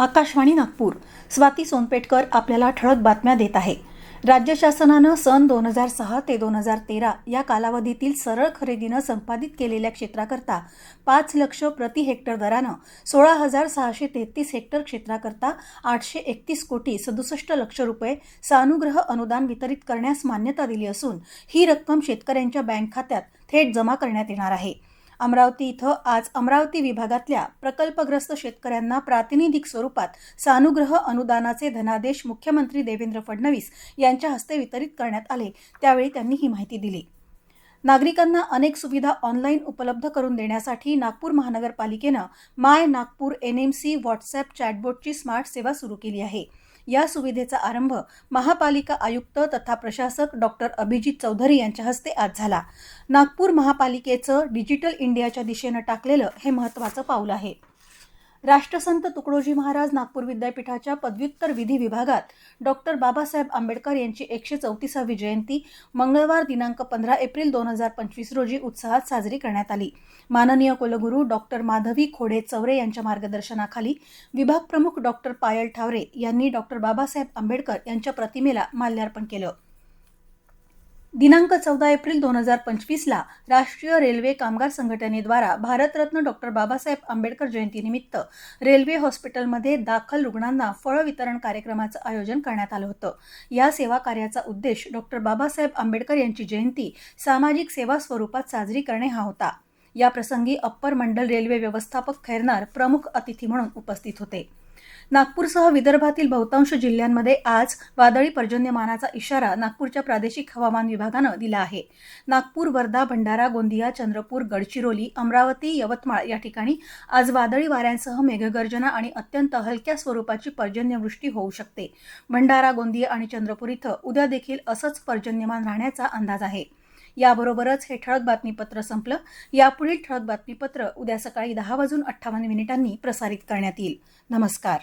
आकाशवाणी नागपूर. स्वाती सोनपेटकर आपल्याला ठळक बातम्या देत आहे. राज्य शासनानं सन दोन हजार सहा ते दोन हजार तेरा या कालावधीतील सरळ खरेदीनं संपादित केलेल्या क्षेत्राकरता पाच लक्ष प्रति हेक्टर दरानं सोळा हजार सहाशे तेहतीस हेक्टर क्षेत्राकरता आठशे एकतीस कोटी सदुसष्ट लक्ष रुपये सानुग्रह अनुदान वितरित करण्यास मान्यता दिली असून ही रक्कम शेतकऱ्यांच्या बँक खात्यात थेट जमा करण्यात येणार आहे. अमरावती इथं आज अमरावती विभागातल्या प्रकल्पग्रस्त शेतकऱ्यांना प्रातिनिधिक स्वरूपात सानुग्रह अनुदानाचे धनादेश मुख्यमंत्री देवेंद्र फडणवीस यांच्या हस्ते वितरित करण्यात आले. त्यावेळी त्यांनी ही माहिती दिली. नागरिकांना अनेक सुविधा ऑनलाईन उपलब्ध करून देण्यासाठी नागपूर महानगरपालिकेनं my Nagpur N M C WhatsApp चॅटबोटची smart सेवा सुरू केली आहे. या सुविधेचा आरंभ महापालिका आयुक्त तथा प्रशासक डॉक्टर अभिजित चौधरी यांच्या हस्ते आज झाला. नागपूर महापालिकेचं डिजिटल इंडियाच्या दिशेनं टाकलेलं हे महत्त्वाचं पाऊल आहे. राष्ट्रसंत तुकडोजी महाराज नागपूर विद्यापीठाच्या पदव्युत्तर विधी विभागात डॉक्टर बाबासाहेब आंबेडकर यांची एकशे चौतीसावी जयंती मंगळवार दिनांक पंधरा एप्रिल दोन हजार पंचवीस रोजी उत्साहात साजरी करण्यात आली. माननीय कुलगुरू डॉक्टर माधवी खोडे चौरे यांच्या मार्गदर्शनाखाली विभाग प्रमुख डॉक्टर पायल ठावरे यांनी डॉक्टर बाबासाहेब आंबेडकर यांच्या प्रतिमेला माल्यार्पण केलं. दिनांक चौदा एप्रिल दोन हजार पंचवीसला राष्ट्रीय रेल्वे कामगार संघटनेद्वारा भारतरत्न डॉक्टर बाबासाहेब आंबेडकर जयंतीनिमित्त रेल्वे हॉस्पिटलमध्ये दाखल रुग्णांना फळ वितरण कार्यक्रमाचं आयोजन करण्यात आलं होतं. या सेवा कार्याचा उद्देश डॉक्टर बाबासाहेब आंबेडकर यांची जयंती सामाजिक सेवा स्वरूपात साजरी करणे हा होता. या प्रसंगी अप्पर मंडल रेल्वे व्यवस्थापक खैरनार प्रमुख अतिथी म्हणून उपस्थित होते. नागपूरसह विदर्भातील बहुतांश जिल्ह्यांमध्ये आज वादळी पर्जन्यमानाचा इशारा नागपूरच्या प्रादेशिक हवामान विभागानं दिला आहे. नागपूर वर्धा भंडारा गोंदिया चंद्रपूर गडचिरोली अमरावती यवतमाळ या ठिकाणी आज वादळी वाऱ्यांसह मेघगर्जना आणि अत्यंत हलक्या स्वरूपाची पर्जन्यवृष्टी होऊ शकते. भंडारा गोंदिया आणि चंद्रपूर इथं उद्या देखील असंच पर्जन्यमान राहण्याचा अंदाज आहे. याबरोबरच हे ठळक बातमीपत्र संपलं. यापुढील ठळक बातमीपत्र उद्या सकाळी दहा वाजून अठ्ठावन्न मिनिटांनी प्रसारित करण्यात येईल. नमस्कार.